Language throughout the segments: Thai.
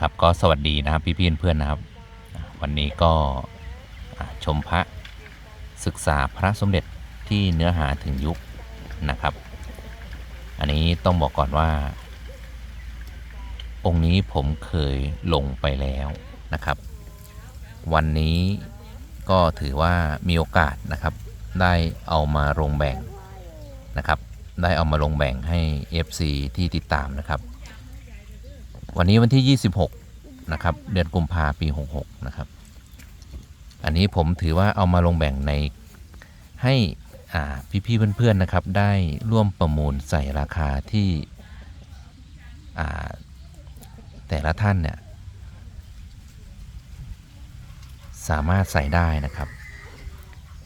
ครับก็สวัสดีนะครับพี่พี่เพื่อนนะครับ วันนี้ก็ชมพระศึกษาพระสมเด็จที่เนื้อหาถึงยุคนะครับ อันนี้ต้องบอกก่อนว่า องค์นี้ผมเคยลงไปแล้วนะครับ วันนี้ก็ถือว่ามีโอกาสนะครับ ได้เอามาลงแบ่งนะครับ ได้เอามาลงแบ่งให้ FC ที่ติดตามนะครับ วันนี้วันที่ 26 นะครับ เดือนกุมภาปี 66 นะครับ อันนี้ผมถือว่าเอามาลงแบ่งในให้พี่ๆเพื่อนๆนะครับ ได้ร่วมประมูลใส่ราคาที่าแต่ละท่านเนี่ยสามารถใส่ได้นะครับ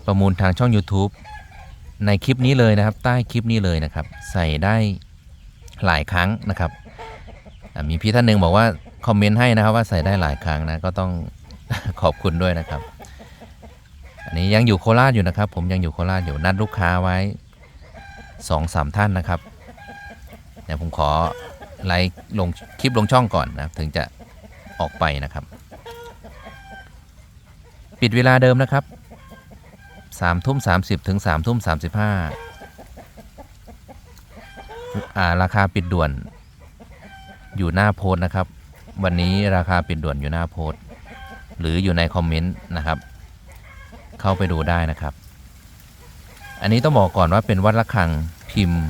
ประมูลทางช่อง YouTube ในคลิปนี้เลยนะครับ ใต้คลิปนี้เลยนะครับ ใส่ได้หลายครั้งนะครับ มีพี่ท่านหนึ่งบอกว่าคอมเมนต์ให้นะครับว่าใส่ได้หลายครั้งนะก็ต้องขอบคุณด้วยนะครับ อันนี้ยังอยู่โคราชอยู่นะครับ ผมยังอยู่โคราชอยู่นัดลูกค้าไว้สองสามท่านนะครับเดี๋ยวผมขอไลค์ลงคลิปลงช่องก่อนนะถึงจะออกไปนะครับ ปิดเวลาเดิมนะครับสามทุ่มสามสิบถึงสามทุ่มสามสิบห้าอ่าราคาปิดด่วน อยู่หน้าโพสต์นะครับ วันนี้ราคาปิดด่วนอยู่หน้าโพสต์หรืออยู่ในคอมเมนต์นะครับ เข้าไปดูได้นะครับ อันนี้ต้องบอกก่อนว่าเป็นวัดระฆังพิมพ์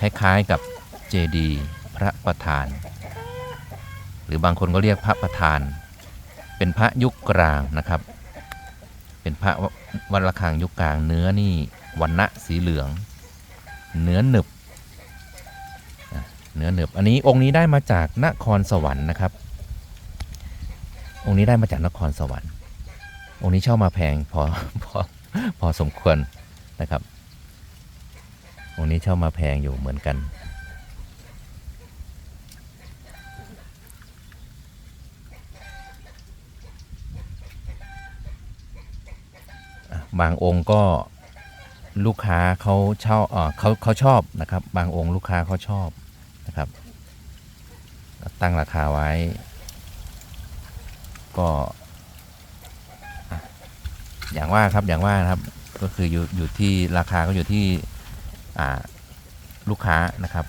คล้ายๆกับเจดีพระประธาน หรือบางคนก็เรียกพระประธาน เป็นพระยุคกลางนะครับ เป็นพระวัดระฆังยุคกลางเนื้อนี่วันณะสีเหลือง เนื้อหนึบ เนื้อหนึบอันนี้องค์นี้ได้มาจากนครสวรรค์นะครับ องค์นี้ได้มาจากนครสวรรค์ องค์นี้เช่ามาแพงพอพอพอสมควรนะครับ องค์นี้เช่ามาแพงอยู่เหมือนกัน บางองค์ก็ลูกค้าเขาเช่าเขาเขาชอบนะครับ บางองค์ลูกค้าเขาชอบ นะครับ ตั้งราคาไว้ ก็อย่างว่าครับอย่างว่านะครับก็คืออยู่อยู่ที่ราคาก็อยู่ที่ลูกค้านะครับ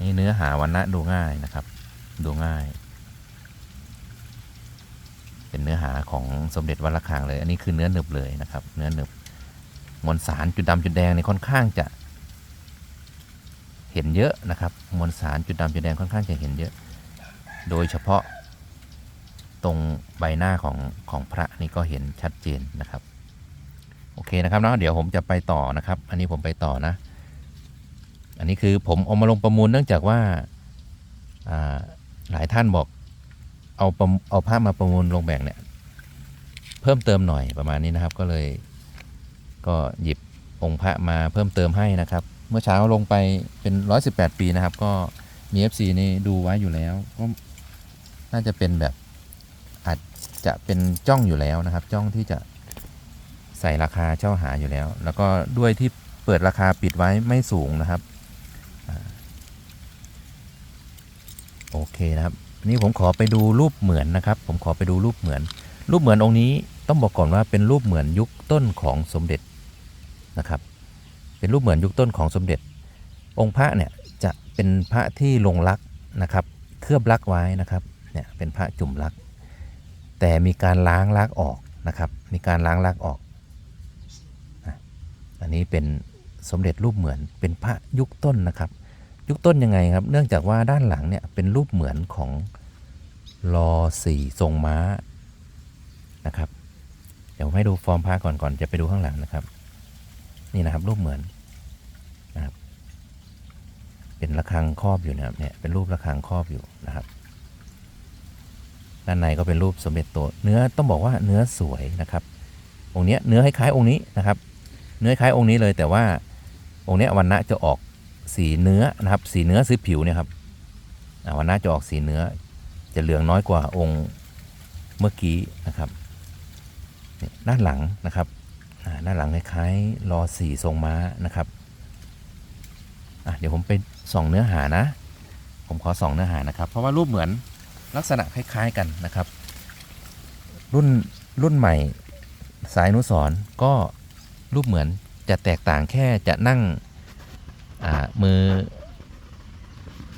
นี่เนื้อหาวันนะดูง่ายนะครับ ดูง่าย เป็นเนื้อหาของสมเด็จวัดระฆังเลย อันนี้คือเนื้อหนึบเลยนะครับ เนื้อหนึบ มวลสารจุดดำจุดแดงเนี่ยค่อนข้างจะ เห็นเยอะนะครับ มวลสารจุดดำจุดแดงค่อนข้างจะเห็นเยอะ โดยเฉพาะตรงใบหน้าของของพระนี่ก็เห็นชัดเจนนะครับ โอเคนะครับเนาะเดี๋ยวผมจะไปต่อนะครับ อันนี้ผมไปต่อนะ อันนี้คือผมเอามาลงประมูลเนื่องจากว่าาหลายท่านบอกเอาเอาภาพมาประมูลลงแบ่งเนี่ยเพิ่มเติมหน่อยประมาณนี้นะครับก็เลย ก็หยิบองค์พระมาเพิ่มเติมให้นะครับ เมื่อเช้าลงไปเป็น 118 ปีนะครับ ก็มี FC นี่ดูไว้อยู่แล้ว ก็น่าจะเป็นแบบอาจจะเป็นจ้องอยู่แล้วนะครับ จ้องที่จะใส่ราคาเช่าหาอยู่แล้ว แล้วก็ด้วยที่เปิดราคาปิดไว้ไม่สูงนะครับโอเคนะครับ นี่ผมขอไปดูรูปเหมือนนะครับ ผมขอไปดูรูปเหมือน รูปเหมือนองค์นี้ต้องบอกก่อนว่าเป็นรูปเหมือนยุคต้นของสมเด็จ นะครับเป็นรูปเหมือนยุคต้นของสมเด็จ องค์พระเนี่ยจะเป็นพระที่ลงลักนะครับ เคลือบลักไว้นะครับเนี่ยเป็นพระจุ่มลัก แต่มีการล้างลักออกนะครับมีการล้างลักออกอันนี้เป็นสมเด็จรูปเหมือนเป็นพระยุคต้นนะครับ ยุคต้นยังไงครับ เนื่องจากว่าด้านหลังเนี่ยเป็นรูปเหมือนของรอสี่ทรงม้านะครับ เดี๋ยวให้ดูฟอร์มพระก่อนก่อนจะไปดูข้างหลังนะครับ นี่นะครับรูปเหมือนนะครับ เป็นระฆังครอบอยู่นะครับเนี่ยเป็นรูประฆังครอบอยู่นะครับ ด้านในก็เป็นรูปสมเด็จโตเนื้อต้องบอกว่าเนื้อสวยนะครับ องค์เนี้ยเนื้อคล้ายๆองค์นี้นะครับ เนื้อคล้ายองค์นี้เลยแต่ว่าองค์เนี้ยวันณะจะออกสีเนื้อนะครับ สีเนื้อสีผิวเนี่ยครับวันณะจะออกสีเนื้อ จะเหลืองน้อยกว่าองค์เมื่อกี้นะครับด้านหลังนะครับ อ่าด้าหลังคล้ายๆรอสี่ทรงม้านะครับเดี๋ยวผมไปส่องเนื้อหานะ ผมขอส่องเนื้อหานะครับ เพราะว่ารูปเหมือนลักษณะคล้ายๆกันนะครับ รุ่นรุ่นใหม่สายนุสรณ์ก็รูปเหมือนจะแตกต่างแค่จะนั่งมือ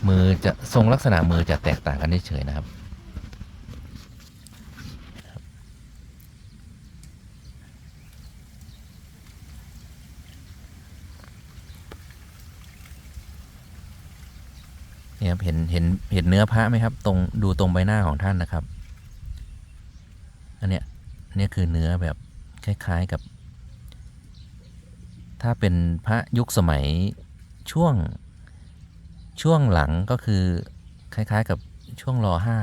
มือจะทรงลักษณะมือจะแตกต่างกันเฉยๆนะครับ เนี่ยครับเห็นเห็นเห็นเนื้อพระไหมครับ ตรงดูตรงใบหน้าของท่านนะครับ อันเนี้ยเนี่ยคือเนื้อแบบคล้ายๆกับ ถ้าเป็นพระยุคสมัยช่วงช่วงหลังก็คือคล้ายๆกับช่วงรอห้า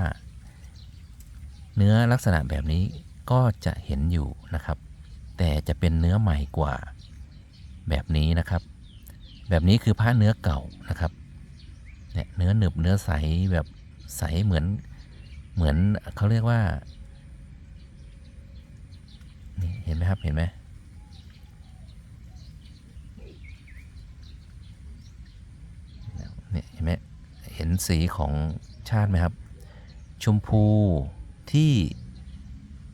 เนื้อลักษณะแบบนี้ก็จะเห็นอยู่นะครับ แต่จะเป็นเนื้อใหม่กว่าแบบนี้นะครับ แบบนี้คือพระเนื้อเก่านะครับ เนี่ยเนื้อหนึบเนื้อใสแบบใสเหมือนเหมือนเขาเรียกว่านี่เห็นไหมครับเห็นไหมเนี่ยเห็นไหมเห็นสีของชาติไหมครับ ชมพูที่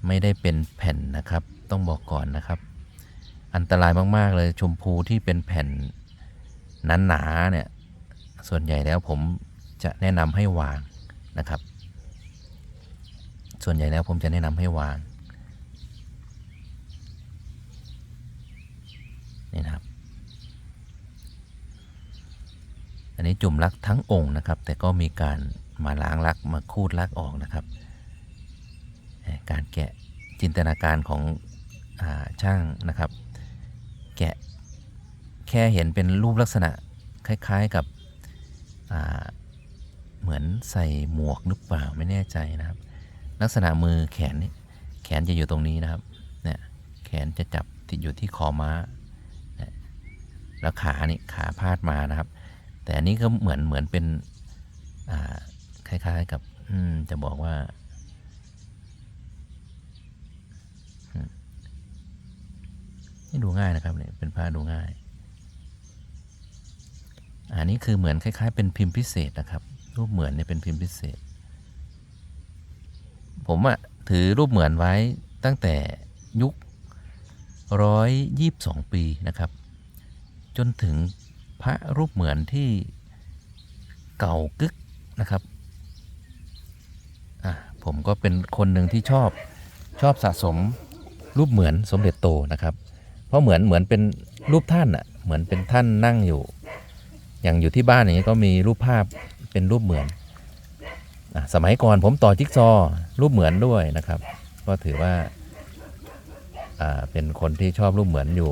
ไม่ได้เป็นแผ่นนะครับ ต้องบอกก่อนนะครับ อันตรายมาก ๆ เลยชมพูที่เป็นแผ่นหนาๆเนี่ย ส่วนใหญ่แล้วผมจะแนะนำให้วางนะครับ ส่วนใหญ่แล้วผมจะแนะนำให้วางนี่นะครับ อันนี้จุ่มลักทั้งองค์นะครับ แต่ก็มีการมาล้างลักมาคูดลักออกนะครับ การแกะจินตนาการของอาช่างนะครับ แกะแค่เห็นเป็นรูปลักษณะคล้าย ๆ กับ เหมือนใส่หมวกหรือเปล่าไม่แน่ใจนะครับ ลักษณะมือแขนนี่แขนจะอยู่ตรงนี้นะครับเนี่ยแขนจะจับติดอยู่ที่คอม้าแล้วขานี่ขาพาดมานะครับ แต่อันนี้ก็เหมือนเหมือนเป็นคล้ายๆกับอืจะบอกว่านี่ดูง่ายนะครับเนี่ยเป็นผ้าดูง่าย อันนี้คือเหมือนคล้าย ๆ เป็นพิมพ์พิเศษนะครับ รูปเหมือนเนี่ยเป็นพิมพ์พิเศษ ผมอะถือรูปเหมือนไว้ตั้งแต่ยุคร้อยยี่บสองปีนะครับ จนถึงพระรูปเหมือนที่เก่ากึกนะครับอะผมก็เป็นคนหนึ่งที่ชอบชอบสะสมรูปเหมือนสมเด็จโตนะครับ เพราะเหมือนเหมือนเป็นรูปท่านอะเหมือนเป็นท่านนั่งอยู่ อย่างอยู่ที่บ้านอย่างนี้ก็มีรูปภาพเป็นรูปเหมือนอสมัยก่อนผมต่อจิ๊กซอรูปเหมือนด้วยนะครับ ก็ถือว่าเป็นคนที่ชอบรูปเหมือนอยู่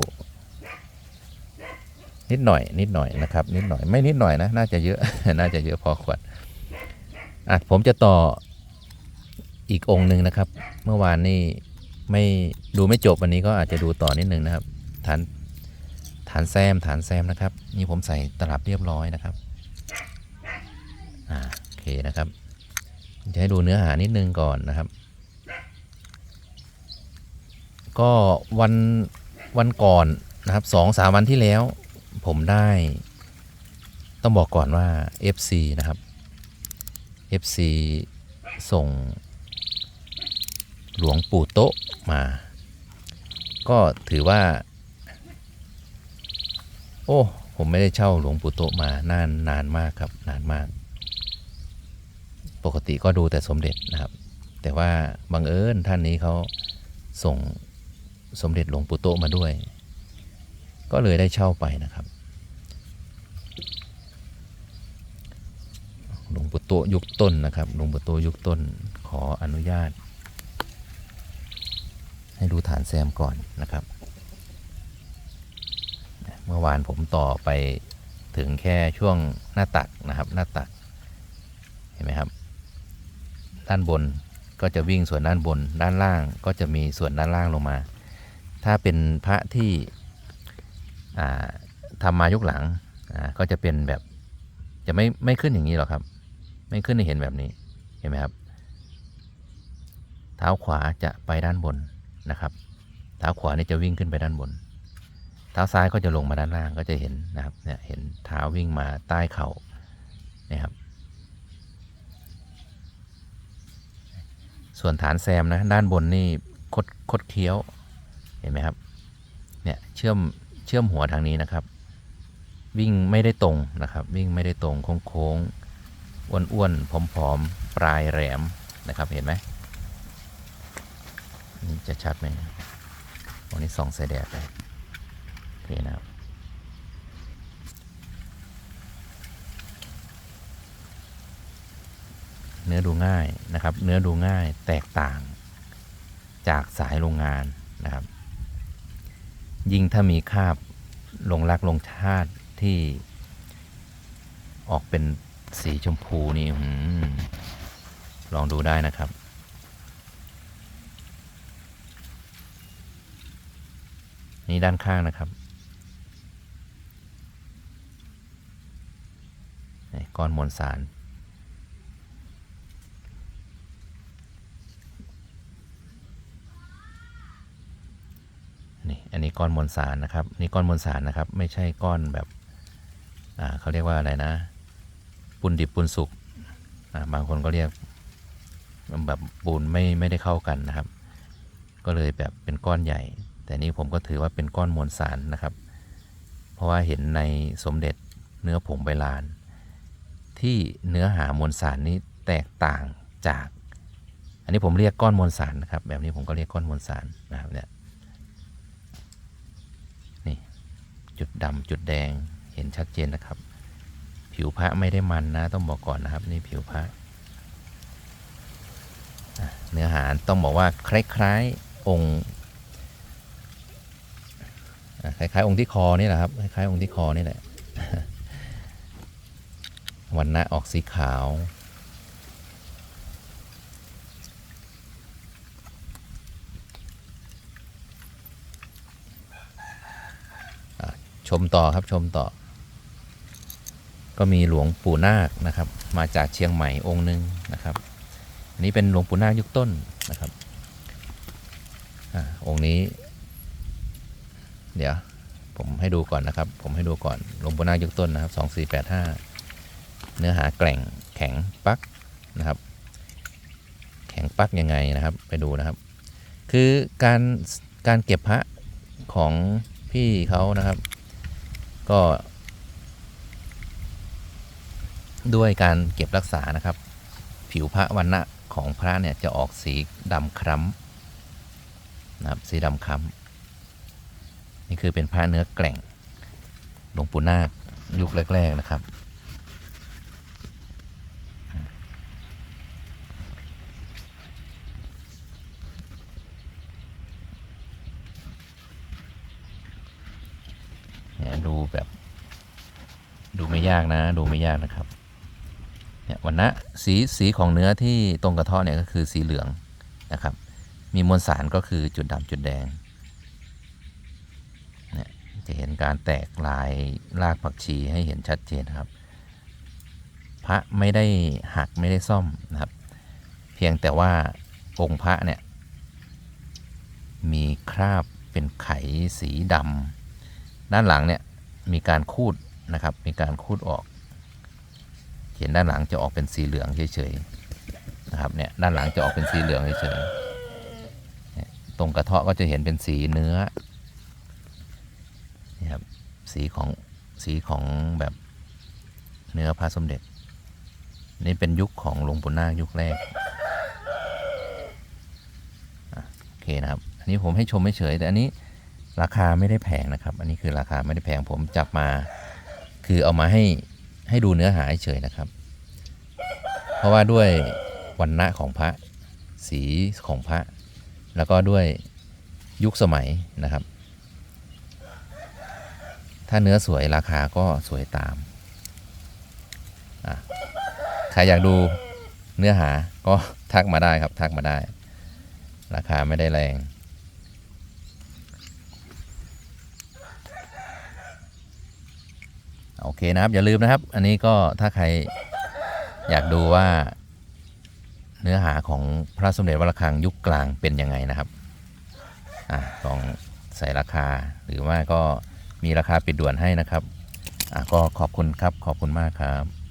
นิดหน่อยนิดหน่อยนะครับ นิดหน่อยไม่นิดหน่อยนะน่าจะเยอะน่าจะเยอะพอควรอะผมจะต่ออีกองค์หนึ่งนะครับ เมื่อวานนี่ไม่ดูไม่จบวันนี้ก็อาจจะดูต่อนิดหนึ่งนะครับฐาน ฐานแซมฐานแซมนะครับ นี่ผมใส่ตลับเรียบร้อยนะครับอ่าโอเคนะครับจะให้ดูเนื้อหานิดนึงก่อนนะครับ ก็วันวันก่อนนะครับสองสามวันที่แล้ว ผมได้ ต้องบอกก่อนว่า FC นะครับ FC ส่งหลวงปู่โต๊ะมา ก็ถือว่า โอ้ ผมไม่ได้เช่าหลวงปู่โตมานานนานมากครับ นานมาก ปกติก็ดูแต่สมเด็จนะครับ แต่ว่าบังเอิญท่านนี้เขาส่งสมเด็จหลวงปู่โตมาด้วย ก็เลยได้เช่าไปนะครับ หลวงปู่โตยุคต้นนะครับ หลวงปู่โตยุคต้นขออนุญาต ให้ดูฐานแซมก่อนนะครับ เมื่อวานผมต่อไปถึงแค่ช่วงหน้าตักนะครับ หน้าตัก เห็นไหมครับ ด้านบนก็จะวิ่งส่วนด้านบน ด้านล่างก็จะมีส่วนด้านล่างลงมา ถ้าเป็นพระที่อ่าทำมายุคหลังก็จะเป็นแบบจะไม่ไม่ขึ้นอย่างนี้หรอกครับ ไม่ขึ้นให้เห็นแบบนี้เห็นไหมครับ เท้าขวาจะไปด้านบนนะครับ เท้าขวานี่จะวิ่งขึ้นไปด้านบน เท้าซ้ายก็จะลงมาด้านล่างก็จะเห็นนะครับเนี่ยเห็นเท้าวิ่งมาใต้เข่านี่ยครับส่วนฐานแซมนะด้านบนนี่คดคดเคี้ยวเห็นไหมครับเนี่ยเชื่อมเชื่อมหัวทางนี้นะครับ วิ่งไม่ได้ตรงนะครับ วิ่งไม่ได้ตรงโค้งๆอ้วนๆผอมๆปลายแหลมนะครับเห็นไหมนี่จะชัดไหมวันนี้ส่องใส่แดดเลย โอเคนะครับเนื้อดูง่ายนะครับ เนื้อดูง่ายแตกต่างจากสายโรงงานนะครับ ยิ่งถ้ามีคาบลงรักลงชาติที่ออกเป็นสีชมพูนี่ลองดูได้นะครับ นี่ด้านข้างนะครับ ก้อนมวลสารนี่อันนี้ก้อนมวลสารนะครับนี่ก้อนมวลสารนะครับ ไม่ใช่ก้อนแบบอ่าเขาเรียกว่าอะไรนะปูนดิบปูนสุกอ่าบางคนก็เรียกแบบปูนไม่ไม่ได้เข้ากันนะครับ ก็เลยแบบเป็นก้อนใหญ่ แต่นี้ผมก็ถือว่าเป็นก้อนมวลสารนะครับ เพราะว่าเห็นในสมเด็จเนื้อผงใบลาน ที่เนื้อหามวลสารนี้แตกต่างจาก อันนี้ผมเรียกก้อนมวลสารนะครับ แบบนี้ผมก็เรียกก้อนมวลสารนะครับเนี่ยนี่จุดดำจุดแดงเห็นชัดเจนนะครับ ผิวพระไม่ได้มันนะ ต้องบอกก่อนนะครับ นี่ผิวพระเนื้อหาต้องบอกว่าคล้ายๆองค์คล้ายๆองค์ที่คอนี่แหละครับคล้ายๆองค์ที่คอนี่แหละ วันหน้าออกสีขาว ชมต่อครับชมต่อ ก็มีหลวงปู่นาคนะครับ มาจากเชียงใหม่องค์หนึ่งนะครับ อันนี้เป็นหลวงปู่นาคยุคต้นนะครับอาองค์นี้ เดี๋ยวผมให้ดูก่อนนะครับ ผมให้ดูก่อนหลวงปู่นาคยุคต้นนะครับสองสี่แปดห้า เนื้อหาแกร่งแข็งปักนะครับ แข็งปักยังไงนะครับ ไปดูนะครับ คือการการเก็บพระของพี่เขานะครับ ก็ ด้วยการเก็บรักษานะครับ ผิวพระวันณะของพระเนี่ยจะออกสีดำคล้ำนะครับ สีดำคล้ำนี่คือเป็นพระเนื้อแกร่งหลวงปู่นาคยุคแรก ๆ นะครับ ดูแบบ ดูไม่ยากนะ ดูไม่ยากนะครับเนี่ยวันนะสีสีของเนื้อที่ตรงกระเทาะเนี่ยก็คือสีเหลืองนะครับ มีมวลสารก็คือจุดดำจุดแดงเนี่ยจะเห็นการแตกลายรากผักชีให้เห็นชัดเจนครับ พระไม่ได้หักไม่ได้ซ่อมนะครับ เพียงแต่ว่าองค์พระเนี่ยมีคราบเป็นไขสีดำด้านหลังเนี่ย มีการคูดนะครับ มีการคูดออกเห็นด้านหลังจะออกเป็นสีเหลืองเฉยๆนะครับเนี่ยด้านหลังจะออกเป็นสีเหลืองเฉยๆตรงกระเทาะก็จะเห็นเป็นสีเนื้อนี่ครับสีของสีของแบบเนื้อพระสมเด็จ นี่เป็นยุคของหลวงปู่นาคยุคแรกโอเคนะครับ อันนี้ผมให้ชมไม่เฉยแต่อันนี้ ราคาไม่ได้แพงนะครับ อันนี้คือราคาไม่ได้แพงผมจับมา คือเอามาให้ให้ดูเนื้อหาเฉยนะครับ เพราะว่าด้วยวันณะของพระสีของพระ แล้วก็ด้วยยุคสมัยนะครับ ถ้าเนื้อสวยราคาก็สวยตามใครอยากดูเนื้อหาก็ทักมาได้ครับทักมาได้ ราคาไม่ได้แรง โอเคนะครับอย่าลืมนะครับ อันนี้ก็ถ้าใครอยากดูว่า เนื้อหาของพระสมเด็จวรคังยุคกลางเป็นยังไงนะครับอะลองใส่ราคาหรือว่าก็มีราคาปิดด่วนให้นะครับอะก็ขอบคุณครับขอบคุณมากครับ